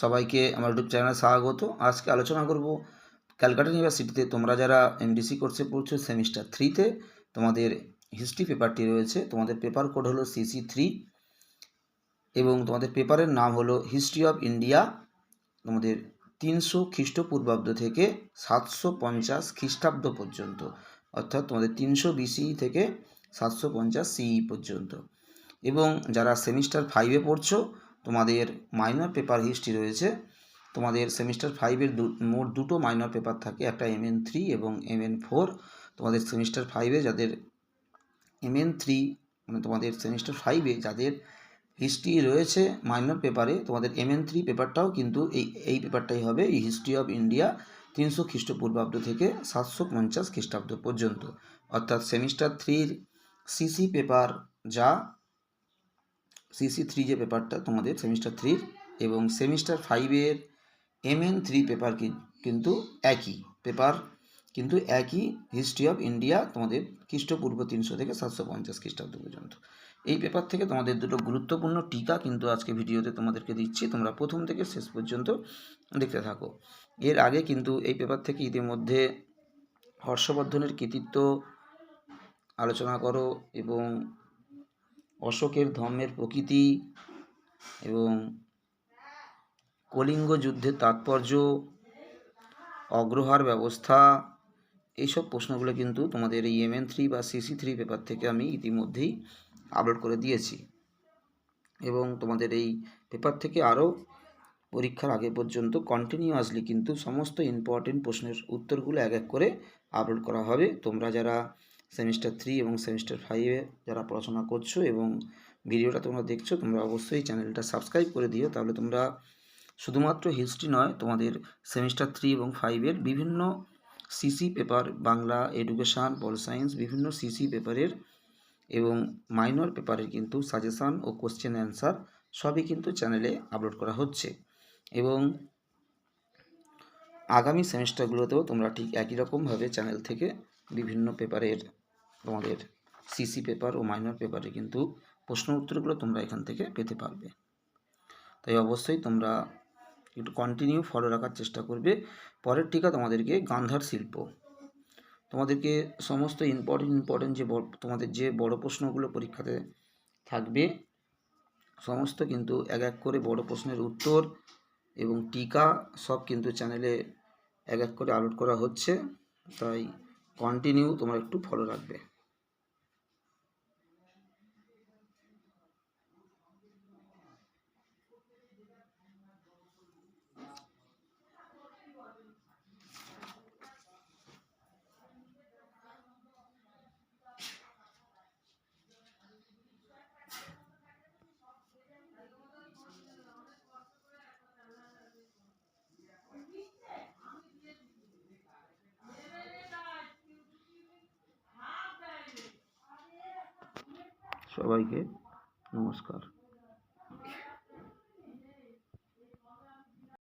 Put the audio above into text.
সবাইকে আমার ইউটিউব চ্যানেলে স্বাগত। আজকে আলোচনা করব ক্যালকাটা ইউনিভার্সিটিতে তোমরা যারা এমডিসি কোর্সে পড়ছো সেমিস্টার থ্রিতে তোমাদের হিস্ট্রি পেপারটি রয়েছে। তোমাদের পেপার কোড হলো সিসি থ্রি এবং তোমাদের পেপারের নাম হলো হিস্ট্রি অফ ইন্ডিয়া তোমাদের তিনশো খ্রিস্টপূর্বাব্দ থেকে সাতশো পঞ্চাশ খ্রিস্টাব্দ পর্যন্ত, অর্থাৎ তোমাদের তিনশো বিসি থেকে সাতশো পঞ্চাশ সিই পর্যন্ত। এবং যারা সেমিস্টার ফাইভে পড়ছো তোমাদের মাইনর পেপার হিস্ট্রি রয়েছে। তোমাদের সেমিস্টার ফাইভের মোট দুটো মাইনর পেপার থাকে, একটা এম এন থ্রি এবং এম এন ফোর তোমাদের সেমিস্টার ফাইভে যাদের এম এন থ্রি মানে তোমাদের সেমিস্টার ফাইভে যাদের হিস্ট্রি রয়েছে মাইনর পেপারে তোমাদের এম এন থ্রি পেপারটাও কিন্তু এই এই পেপারটাই হবে, এই হিস্ট্রি অফ ইন্ডিয়া তিনশো খ্রিস্টপূর্বাব্দ থেকে সাতশো পঞ্চাশ খ্রিস্টাব্দ পর্যন্ত। অর্থাৎ সেমিস্টার থ্রির সিসি পেপার যা সিসি থ্রি যে পেপারটা তোমাদের সেমিস্টার থ্রির এবং সেমিস্টার ফাইভের এম এন থ্রি পেপার কিন্তু একই পেপার কিন্তু একই হিস্ট্রি অফ ইন্ডিয়া তোমাদের খ্রিস্টপূর্ব তিনশো থেকে সাতশো পঞ্চাশ খ্রিস্টাব্দ পর্যন্ত। এই পেপার থেকে তোমাদের দুটো গুরুত্বপূর্ণ টিকা কিন্তু আজকে ভিডিওতে তোমাদেরকে দিচ্ছি, তোমরা প্রথম থেকে শেষ পর্যন্ত দেখতে থাকো। এর আগে কিন্তু এই পেপার থেকে ইতিমধ্যে হর্ষবর্ধনের কৃতিত্ব আলোচনা করো এবং অশোকের ধর্মের প্রকৃতি এবং কলিঙ্গ যুদ্ধের তাৎপর্য, অগ্রহার ব্যবস্থা, এইসব প্রশ্নগুলো কিন্তু তোমাদের এই এমএন থ্রি বা সিসি থ্রি পেপার থেকে আমি ইতিমধ্যেই আপলোড করে দিয়েছি। এবং তোমাদের এই পেপার থেকে আরও পরীক্ষার আগে পর্যন্ত কন্টিনিউয়াসলি কিন্তু সমস্ত ইম্পর্টেন্ট প্রশ্নের উত্তরগুলো এক এক করে আপলোড করা হবে। তোমরা যারা সেমিস্টার থ্রি এবং সেমিস্টার ফাইভে যারা পড়াশোনা করছ এবং ভিডিওটা তোমরা দেখছ, তোমরা অবশ্যই চ্যানেলটা সাবস্ক্রাইব করে দিও। তাহলে তোমরা শুধুমাত্র হিস্ট্রি নয়, তোমাদের সেমিস্টার থ্রি এবং ফাইভের বিভিন্ন CC paper Bangla education pol science বিভিন্ন সিসি পেপারের এবং মাইনর পেপারের কিন্তু সাজেশান ও কোশ্চেন অ্যান্সার সবই কিন্তু চ্যানেলে আপলোড করা হচ্ছে। এবং আগামী সেমিস্টারগুলোতেও তোমরা ঠিক একই রকমভাবে চ্যানেল থেকে বিভিন্ন পেপারের, তোমাদের সিসি পেপার ও মাইনর পেপারে কিন্তু প্রশ্ন উত্তরগুলো তোমরা এখান থেকে পেতে পারবে। তাই অবশ্যই তোমরা একটু কন্টিনিউ ফলো রাখার চেষ্টা করবে। পরের টিকা তোমাদেরকে গান্ধার শিল্প। তোমাদেরকে সমস্ত ইম্পর্টেন্ট ইম্পর্টেন্ট যে তোমাদের যে বড় প্রশ্নগুলো পরীক্ষাতে থাকবে, সমস্ত কিন্তু এক এক করে বড় প্রশ্নের উত্তর এবং টিকা সব কিন্তু চ্যানেলে এক এক করে আপলোড করা হচ্ছে। তাই কন্টিনিউ তোমার একটু ফলো রাখবে। সবাইকে নমস্কার